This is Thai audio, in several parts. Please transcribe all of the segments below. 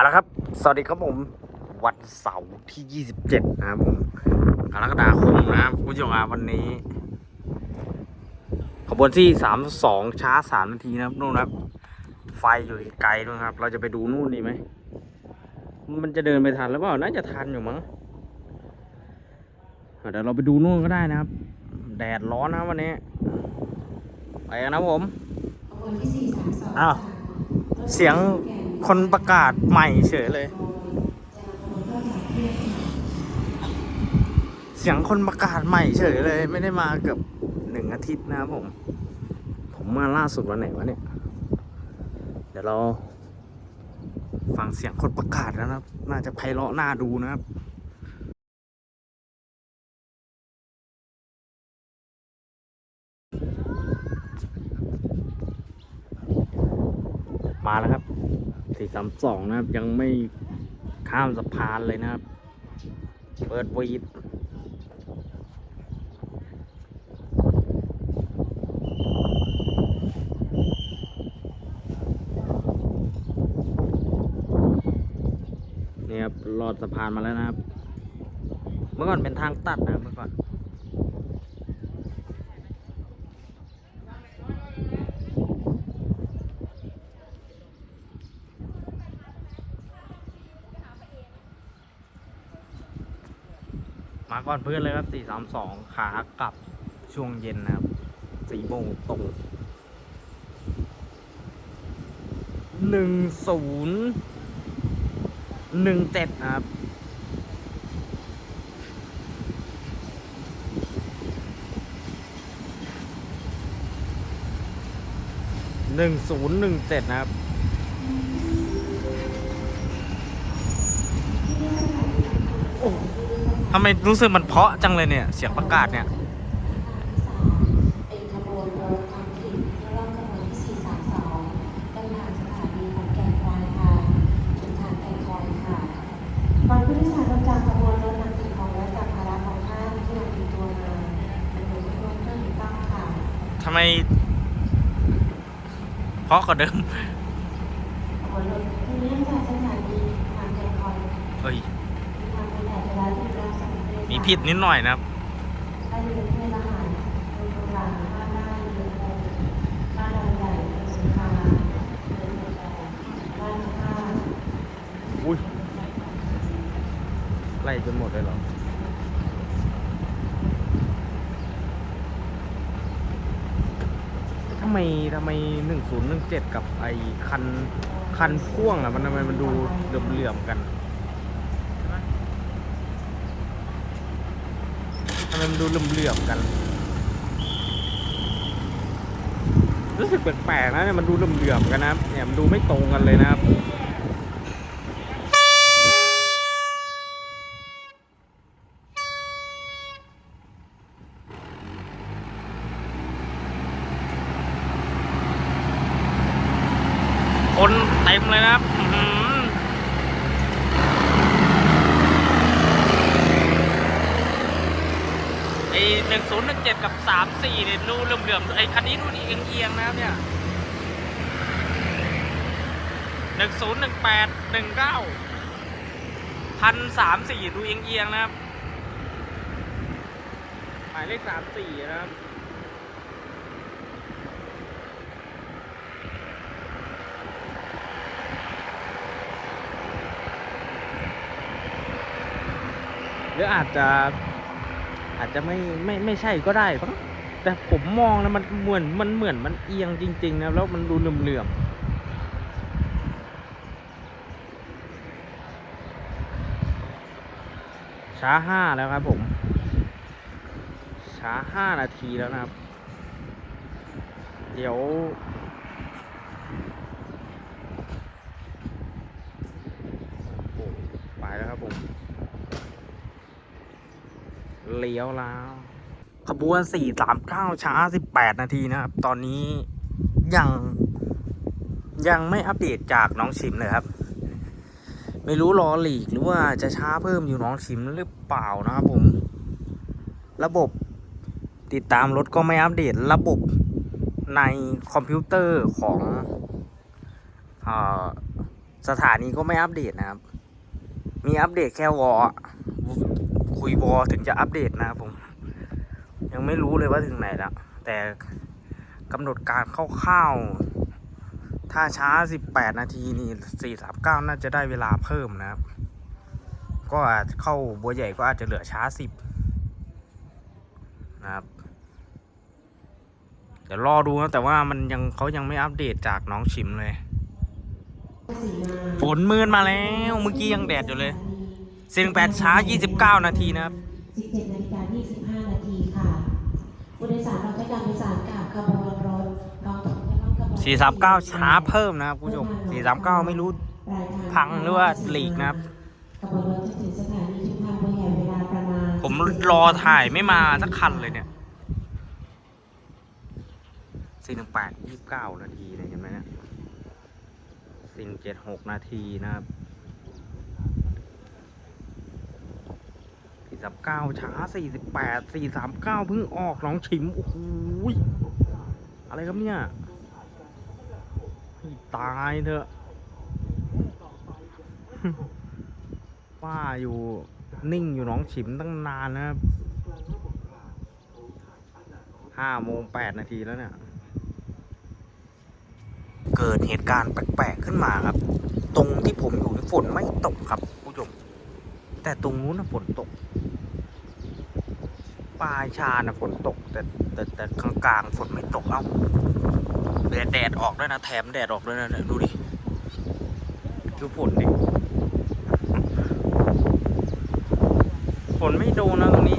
เอาละครับ สวัสดีครับผม วันเสาร์ที่ 27 นะครับผมกรกฎาคมนะครับคุณผู้ชมครับวันนี้ ขบวนที่ 32 ช้า 3 นาทีนะครับนู่นนะครับ ไฟอยู่ไกลด้วยครับ เราจะไปดูนู่นดีไหม มันจะเดินไปทันหรือเปล่า น่าจะทันอยู่มั้งอะเดี๋ยวเราไปดูนู่นก็ได้นะครับ แดดร้อนนะวันนี้ ไปกันนะผม อ้าว เสียง คนประกาศใหม่เฉยเลย เสียงคนประกาศใหม่เฉยเลย ไม่ได้มาเกือบหนึ่งอาทิตย์นะครับผม ผมมาล่าสุดวันไหนวะเนี่ย เดี๋ยวเรา ฟังเสียงคนประกาศแล้วนะครับ น่าจะไพเราะน่าดูนะครับมาแล้วครับ สี่สามสองนะครับ ยังไม่ข้ามสะพานเลยนะครับ เปิดวีดนี่ครับลอดสะพานมาแล้วนะครับ เมื่อก่อนเป็นทางตัดนะเมื่อก่อน ก่อนเพื่อนเลยครับ 432 ขากลับช่วงเย็นนะครับ4โมงตรงหนึ่งศูนย์หนึ่งเจ็ดนะครับ หนึ่งศูนย์หนึ่งเจ็ดนะครับโอ้ ทำไมรู้สึกมันเพราะจังเลยเนี่ย เสียงประกาศเนี่ย เป็นขบวนรถท้องถิ่นที่ร่องขบวนที่432ต้นทางสถานีขอนแก่นควายค่ะถึงทางแก่นคอยค่ะก่อนผู้โดยสารลงจากขบวนรถนำสิ่งของและสัมภาระของท่านที่นำติดตัวมาเป็นหน่วยรวมเครื่องถูกต้องค่ะ ทำไม เพราะกว่าเดิมขบวนรถที่เนื่องจากสถานีทางแก่นคอยเฮ้ย ผิดนิดหน่อยนะครับอุ้ยไล่จนหมดเลยเหรอทำไมทำไมหนึ่งศูนย์หนึ่งเจ็ดกับไอ้คัน คันพ่วงอะมันทำไมมันดูเหลื่อมๆกันใช่ไหมทำไมันดูเหลื่อมๆกัน รู้สึกแปลกๆนะเนี่ยมันดูเหลื่อมๆกันนะเนี่ยมันดูไม่ตรงกันเลยนะครับ คนเต็มเลยนะครับอื้อหือไอหนึ่งศูนย์หนึ่งเจ็ดกับสามสี่เนี่ยดูเหลื่อมๆไอคันนี้ดูเอียงเอียงๆนะครับเนี่ยหนึ่งศูนย์หนึ่งแปดหนึ่งเก้าพัน สามสี่ดูเอียงเอียงๆนะครับ หมายเลขสามสี่นะครับหรืออาจจะอาจจะไม่ไม่ไม่ใช่ก็ได้แต่ผมมองนะมันเหมือนมันเหมือนมันเอียงจริงๆนะแล้วมันดูเหลื่อมๆ ช้าห้าแล้วครับผม ช้าห้านาทีแล้วนะครับ เดี๋ยวโอ้ไปแล้วครับผม เลี้ยวแล้ว ขบวน439ช้า18นาทีนะครับ ตอนนี้ยังยังไม่อัปเดตจากน้องชิมเลยครับ ไม่รู้รอหลีกหรือว่าจะช้าเพิ่มอยู่น้องชิมหรือเปล่านะครับผม ระบบติดตามรถก็ไม่อัปเดตระบบในคอมพิวเตอร์ของอสถานีก็ไม่อัปเดตนะครับ มีอัปเดตแค่วอคุยวอถึงจะอัปเดตนะครับผม ยังไม่รู้เลยว่าถึงไหนแล้วแต่กำหนดการคร่าวๆ ถ้าช้า 18 นาทีนี่439 น่าจะได้เวลาเพิ่มนะครับ ก็อาจเข้าบัวใหญ่ก็อาจจะเหลือช้า 10 นะครับ เดี๋ยวรอดูนะแต่ว่ามันยังเขายังไม่อัปเดตจากน้องชิมเลย ฝนมืนมาแล้ว เมื่อกี้ยังแดดอยู่เลยเสียงแปดช้า 29 นาทีนะครับ 17นาฬิกา25 นาทีค่ะผู้โดยสารเราใช้การโดยสารกับขบวนรถกอง สี่สามเก้าช้าเพิ่มนะครับคุณผู้ชมสี่สามเก้าไม่รู้พังหรือว่าหลีกนะครับ ผมรอถ่ายไม่มาสักคันเลยเนี่ยสี่หนึ่งแปดยี่สิบเก้านาทีเลยเห็นไหมเนี่ยสี่เจ็ดหกนาทีนะครับสี่สามเก้าช้าสี่สิบแปดสี่สามเก้าเพิ่งออกน้องชิมโอ้โหอะไรครับเนี่ย ตายเถอะว่าอยู่นิ่งอยู่น้องฉิมตั้งนานนะครับห้าโมงแปดนาทีแล้วเนี่ย เกิดเหตุการณ์แปลกๆขึ้นมาครับ ตรงที่ผมอยู่นี่ฝนไม่ตกครับผู้ชม แต่ตรงนู้นนะฝนตกปลายชานะฝนตก แต่แต่แต่กลางๆฝนไม่ตกเอ้า แดดแดดออกด้วยนะแถมแดดออกด้วยนะดูดิดูฝนดิฝนไม่โดนนะตรงนี้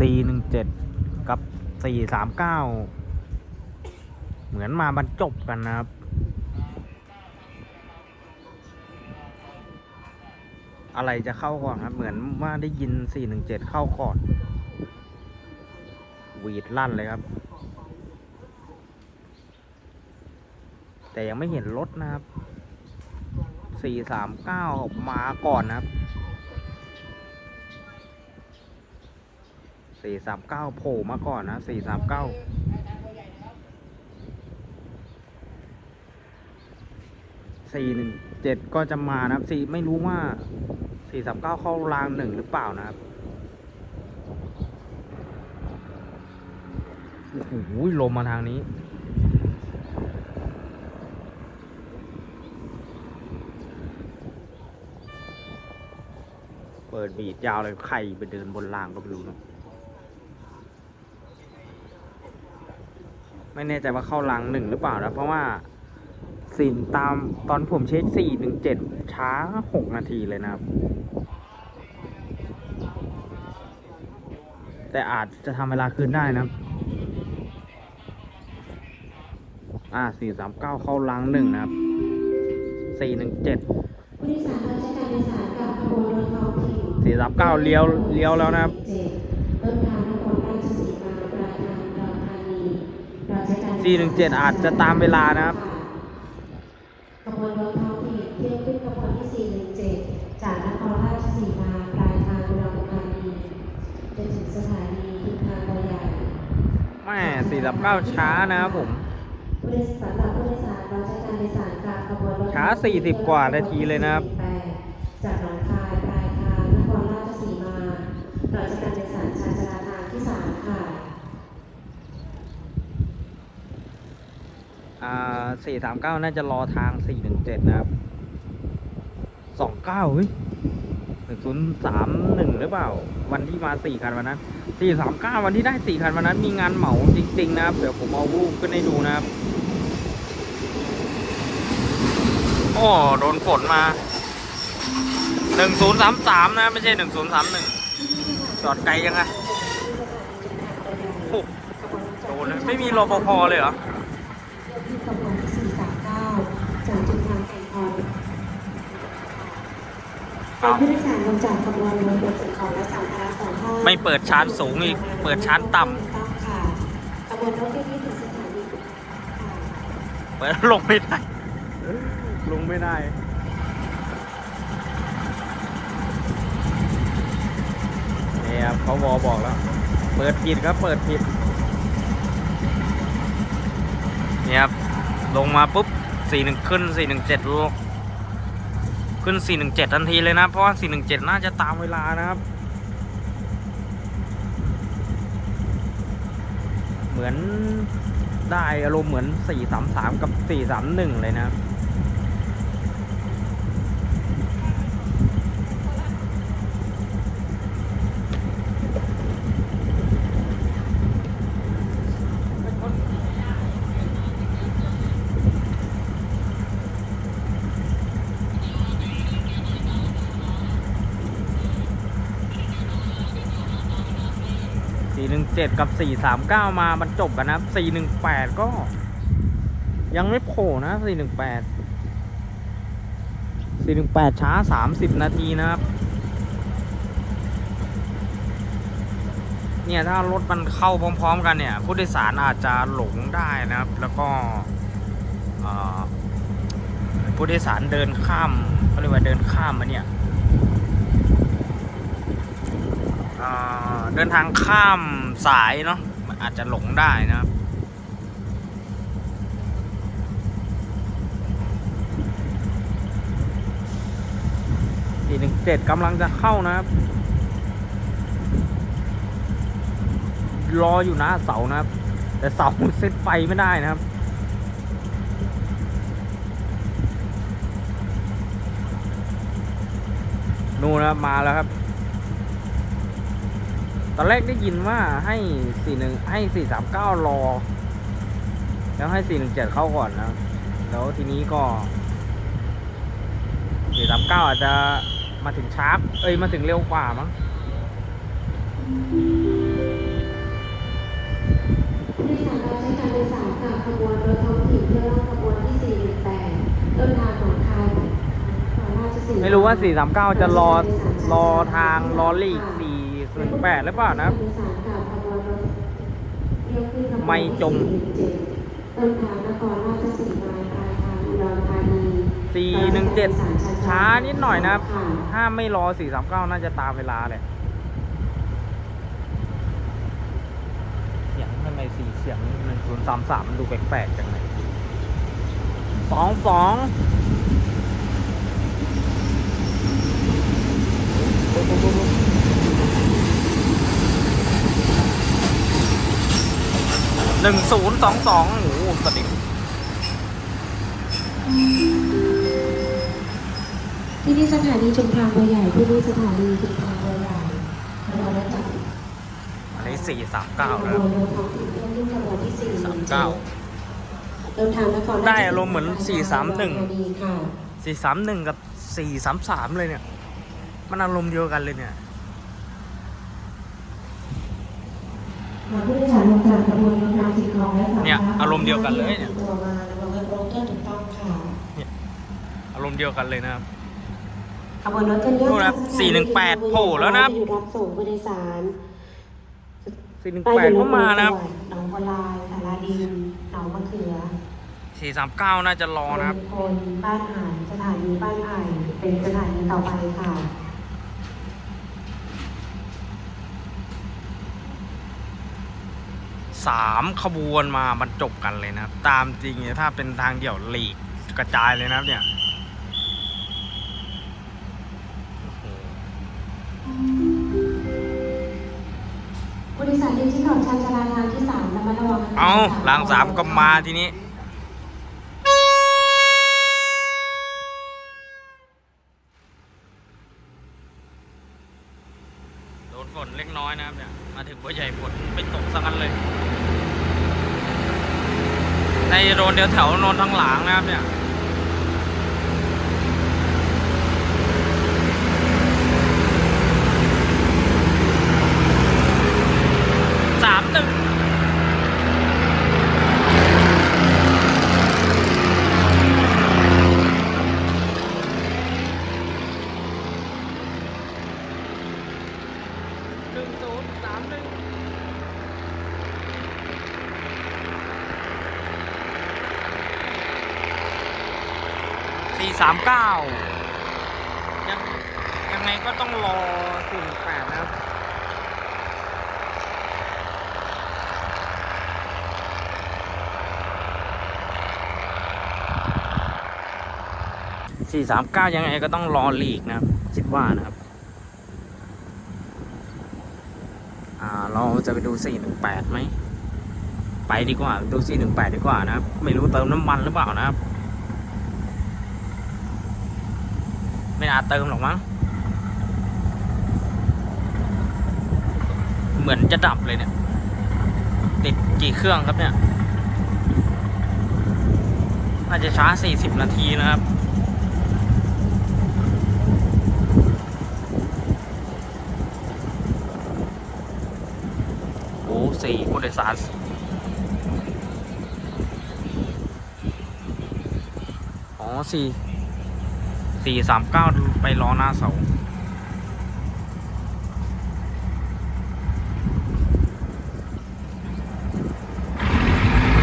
417 กับ 439 เหมือนมาบรรจบกันนะครับ อะไรจะเข้าก่อนครับ เหมือนว่าได้ยิน 417 เข้าก่อนวีดลั่นเลยครับ แต่ยังไม่เห็นรถนะครับ 439 มาก่อนนะครับ สี่สามเก้าโผล่มาก่อนนะสี่สามเก้าสี่หนึ่งเจ็ดก็จะมานะครับสี่ไม่รู้ว่าสี่สามเก้าเข้ารางหนึ่งหรือเปล่านะครับโอ้โหลมมาทางนี้เปิดบีดยาวเลยใครไปเดินบนรางก็ไม่รู้นะ ไม่แน่ใจว่าเข้ารังหนึ่งหรือเปล่านะเพราะว่าสิ่งตามตอนผมเช็คสี่หนึ่งเจ็ดช้าหกนาทีเลยนะครับ แต่อาจจะทำเวลาคืนได้นะครับอ่าสี่สามเก้าเข้ารังหนึ่งนะครับสี่หนึ่งเจ็ดผู้โดยสารราใช้การโดยสารกับขบวนรถท้องถิ่นสี่สามเก้าเลี้ยวเลี้ยวแล้วนะครับ 417 อาจจะตามเวลานะครับขบวนรถท้องถิ่นเที่ยวขึ้นขบวนที่ 417 จากนครราชสีมาปลายทางอุดรธานีจนถึงสถานีทุกทางบัวใหญ่แม่สี่สามเก้าช้านะครับผมผู้โดยสารสำหรับผู้โดยสารเราใช้การโดยสารกับขบวนรถช้า 40 กว่านาทีเลยนะครับจากหนองคายปลายทางนครราชสีมาเราใช้การโดยสารชานชาลาทางที่สามค่ะ อ่า สี่สามเก้าน่าจะรอทางสี่หนึ่งเจ็ดนะครับสองเก้าเฮ้ยนึ่งศูนย์สามหนึ่งหรือเปล่า วันที่มาสี่คันวันนั้นสี่สามเก้าวันที่ได้สี่คันวันนั้นมีงานเหมาจริง ๆ นะครับ เดี๋ยวผมเอารูปขึ้นให้ดูนะครับโอ้โดนฝนมาหนึ่งศูนย์สามสามนะ ไม่ใช่หนึ่งศูนย์สามหนึ่งจอดไกลยังไงโอ้โดนเลยไม่มีรปภเลยเหรอ เที่ยวที่ขบวนที่439 จากจุดทางแก่งคอยตอนผู้โดยสารลงจากขบวนรถบนสิ่งของและสัมภาระของห้องไม่เปิดชานสูงอีก เปิดชานต่ต้องค่ะขบวนรถที่ถึงสถานีค่ะำเปิดลงไม่ได้ ลงไม่ได้นี่ครับเขาวอบอกแล้ว เปิดผิดครับ เปิดผิด นี่ครับ ลงมาปุ๊บสี่หนึ่งขึ้นสี่หนึ่งเจ็ดลงขึ้นสี่หนึ่งเจ็ดทันทีเลยนะ เพราะว่าสี่หนึ่งเจ็ดน่าจะตามเวลานะครับ เหมือนได้อารมณ์เหมือนสี่สามสามกับสี่สามหนึ่งเลยนะครับ เจ็ดกับสี่สามเก้ามาบรรจบกันนะครับสี่หนึ่งแปดก็ ยังไม่โผล่นะสี่หนึ่งแปดสี่หนึ่งแปดช้าสามสิบนาทีนะครับ เนี่ยถ้ารถมันเข้าพร้อม ๆ กันเนี่ย ผู้โดยสารอาจจะหลงได้นะครับ แล้วก็ผู้โดยสารเดินข้ามเขาเรียกว่าเดินข้ามมาเนี่ย เดินทางข้ามสายเนาะมันอาจจะหลงได้นะครับสี่หนึ่งเจ็ดกำลังจะเข้านะครับ รออยู่นะเสานะครับ แต่เสาเซตไฟไม่ได้นะครับนู่นนะมาแล้วครับ อนแรกได้ยินว่าให้สี่หนึ่งให้สี่สามเก้ารอ แล้วให้สี่หนึ่งเจ็ดเข้าก่อนนะครับแล้วทีนี้ก็สี่สามเก้าอาจจะมาถึงช้าเอ้ยมาถึงเร็วกว่ามั้งผู้โดยสารเราใช้การโดยสารกับขบวนรถท้องถิ่นเพื่อล่องขบวนที่418ต้นทางหนองคายราชสีห์ไม่รู้ว่าสี่สามเก้าจะรอรอทางรอลีกสี่ หนึ่งแปดหรือเปล่านะสารกับขบวนรถเที่ยวขึ้นขบวนไม่จมต้นทางนครราชสีมาปลายทางอุดรธานีสี่หนึ่งเจ็ดช้านิดหน่อยนะครับค่ะถ้าไม่รอสี่สามเก้าน่าจะตามเวลาเลยเสียงทำไมสี่เสียงหนึ่งศูนย์สามสามมันดูแปลกๆจังเลยสองสอง หนึ่งศูนย์สองสองโอ้โหสติที่นี่สถานีชุมทางบัวใหญ่ที่นี่สถานีชุมทางบัวใหญ่เราได้จัดอันนี้สี่สามเก้าขแล้วบวนรถท้องถิ่นเที่ยวขึ้นขบวนที่4สามเก้าเดินทางนครชสีได้อารมณ์เหมือน431ดีค่ะสี่สามหนึ่งกับสี่สามสามเลยเนี่ย มันอารมณ์เดียวกันเลยเนี่ย หาก ผู้โดยสารลงจากขบวนรถนำสิ่งของและสัมภาระเนี่ยอารมณ์เดียวกันเลยเนี่ย ตัวมาลงรถลงเครื่องถูกต้องค่ะ อารมณ์เดียวกันเลยนะครับ ขบวนรถกันยนู่นนะครับ418โผล่แล้วนะครับหยุดรับส่งผู้โดยสารสี่หนึ่งแปดเข้ามานะครับหนองบัวลายสาราดินหนองมะเขือสี่สามเก้าน่าจะรอนะครับ คนบ้านหานสถานีบ้านไผ่เป็นสถานีต่อไปค่ะ สามขบวนมาบรรจบกันเลยนะครับ ตามจริงเนี่ยถ้าเป็นทางเดี่ยวหลีกกระจายเลยนะครับเนี่ยโอ้โหผู้โดยสารที่ที่ของชันชาลาทางที่สามระมัดระวังเอารางสามก็มาทีนี้ผอยนะครับเนี่ย มาถึงบัวใหญ่ฝนไม่ตกสักกันเลย ในโดนเดียวแถวโนนทางหลังนะครับเนี่ย สามหนึ่งหนึ่งศูนย์สามหนึ่งสี่สามเก้ายังยังไงก็ต้องรอสี่หนึ่งแปดนะครับ สี่สามเก้ายังไงก็ต้องรอลีกนะครับ คิดว่านะครับ อ่า เราจะไปดูสี่หนึ่งแปดไหม ไปดีกว่า ดูสี่หนึ่งแปดดีกว่านะครับ ไม่รู้เติมน้ำมันหรือเปล่านะครับ ไม่อาจเติมหรอกมั้ง เหมือนจะดับเลยเนี่ย ติดกี่เครื่องครับเนี่ยน่าจะช้า 40 นาทีนะครับ สี่ผู้โดยสารอ๋อสี่สี่สามเก้าไปล้อหน้าเสา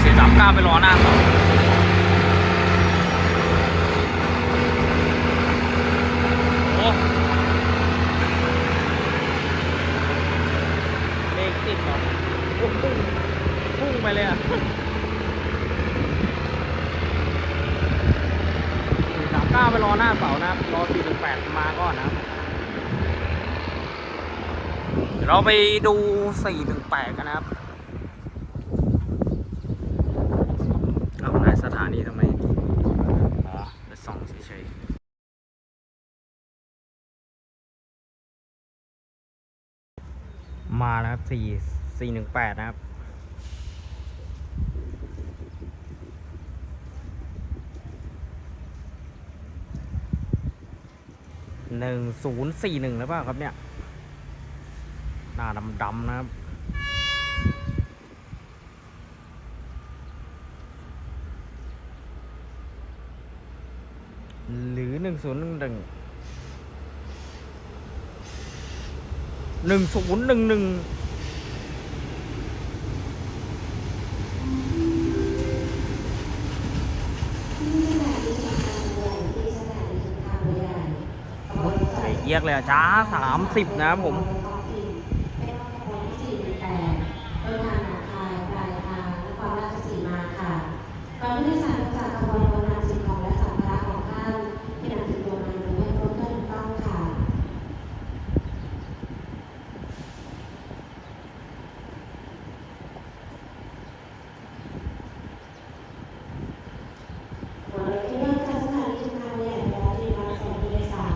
สี่สามเก้าไปล้อหน้าเสาโอ้เลขติดเหรอโอ้พุ่งพุ่งไปเลยอะ สี่สามเก้าไปรอหน้าเสานะครับ รอสี่หนึ่งแปดมาก่อนนะครับ เดี๋ยวเรา ไปดูสี่หนึ่งแปดกันนะครับ เอาไหนสถานีทำไม อ๋อไปส่องเฉยมาแล้วครับสี่สี่หนึ่งแปดนะครับหนึ่งศูนย์สี่หนึ่งหรือเปล่าครับเนี่ย หน้าดำๆนะครับหรือหนึ่งศูนย์หนึ่งหนึ่งหนึ่งศูนย์หนึ่งหนึ่งที่สถานีสุพรรณบุรีที่สถานีสุพรรณบุรีไอ้เอียกเลยอะช้าสามสิบนะครับผม เป็นขบวนที่418ต้นทางหนองคายปลายทางนครราชสีมาค่ะก่อนที่จะจากขบวนรถนำสิ่งของและสัมภาระของท่านที่นำติดตัวมาโดยให้ครบถ้วนถูกต้องค่ะ บนรถที่นั่งจากสถานีสุพรรณบุรีและที่รับส่งผู้โดยสาร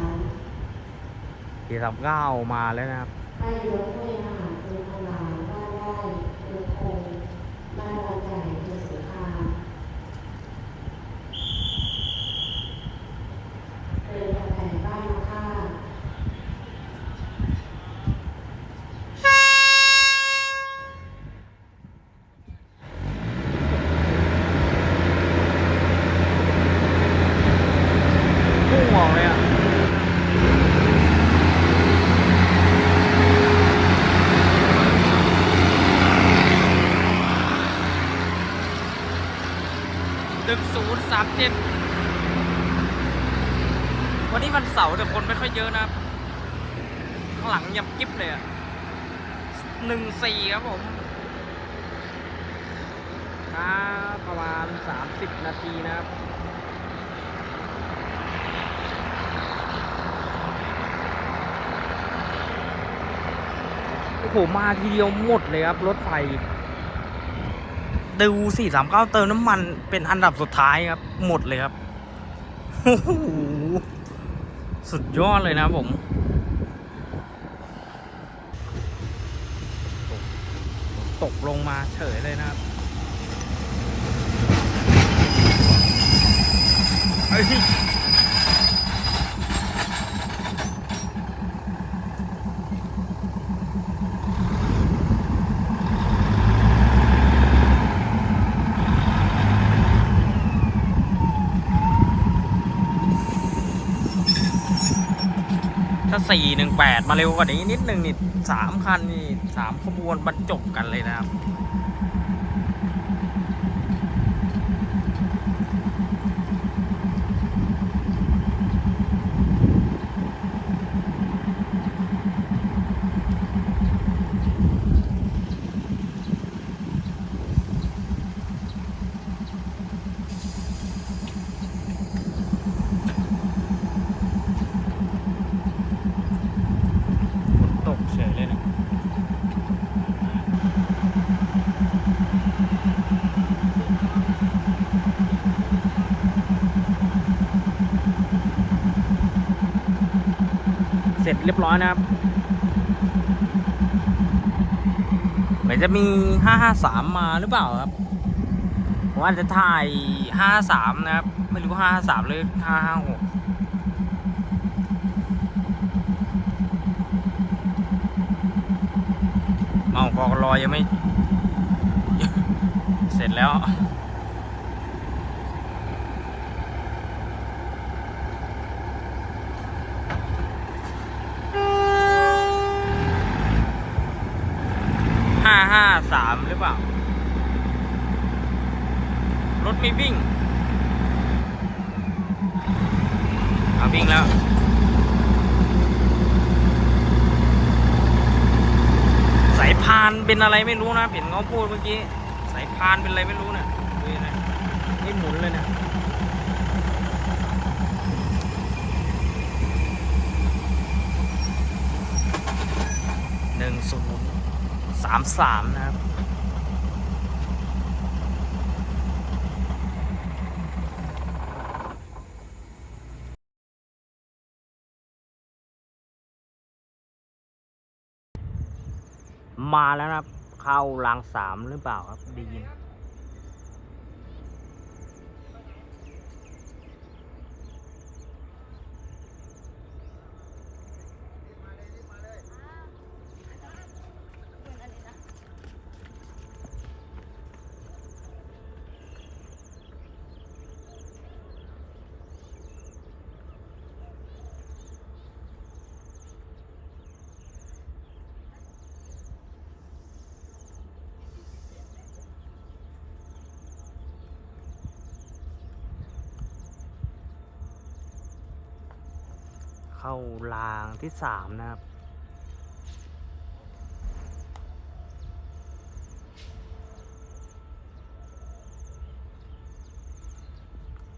สี่สามเก้ามาแล้วนะครับ 1037 วันนี้วันเสาร์แต่คนไม่ค่อยเยอะนะครับ ข้างหลังยับกิ๊บเลยอะ14 ครับผม ครับประมาณ 30 นาทีนะครับโอ้โหมาทีเดียวหมดเลยครับ รถไฟ ดูสี่สามเก้าเติมน้ำมันเป็นอันดับสุดท้ายครับ หมดเลยครับโอ้โหสุดยอดเลยนะผมตกลงมาเฉยเลยนะครับเฮ้ย ถ้า418มาเร็วกว่านี้นิดนึงนี่สามคันนี่สามขบวนบรรจบกันเลยนะครับ ฝนตกเฉยเลยนะ เส ร็จเรียบร้อยนะครับเหมือนจะมี 553 มาหรือเปล่าครับผมอาจจะถ่าย553นะครับ ไม่รู้ 553 หรือ 556เอากอกรอยังไม่ เสร็จแล้ว ห้าสามหรือเปล่า รถไม่วิ่งเอาวิ่งแล้วสายพานเป็นอะไรไม่รู้นะเห็นเขาพูดเมื่อกี้ สายพานเป็นอะไรไม่รู้เนี่ยนี่หมุนเลยเนี่ยหนึ่งศูนย์สามสามนะครับ มาแล้วนะครับ เข้ารางสามหรือเปล่าครับดียิน รางที่สามนะครับ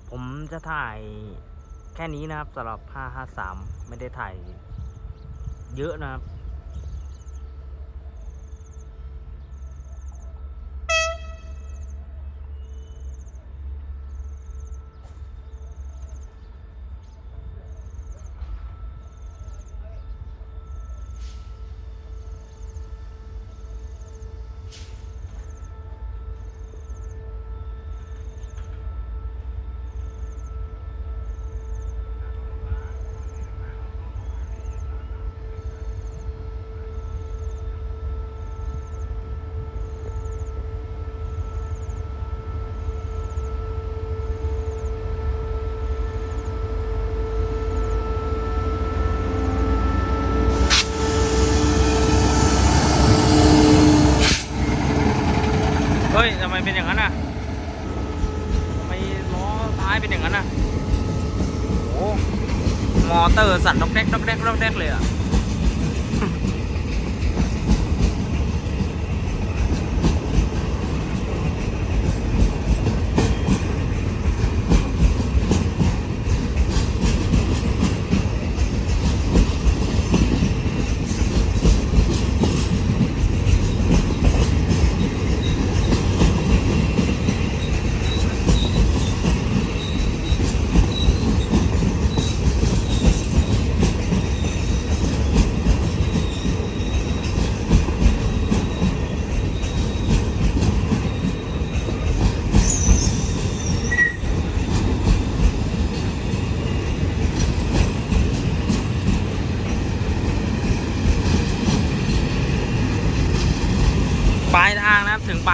ผมจะถ่ายแค่นี้นะครับสำหรับ 553 ไม่ได้ถ่ายเยอะนะครับ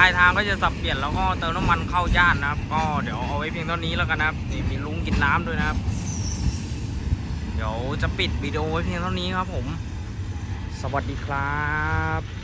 ายทางก็จะสับเปลี่ยนแล้วก็เติมน้ำมันเข้าย่านนะครับ ก็เดี๋ยวเอาไว้เพียงเท่านี้แล้วกันนะครับนี่มีลุงกินน้ำด้วยนะครับ เดี๋ยวจะปิดวิดีโอไว้เพียงเท่านี้ครับผม สวัสดีครับ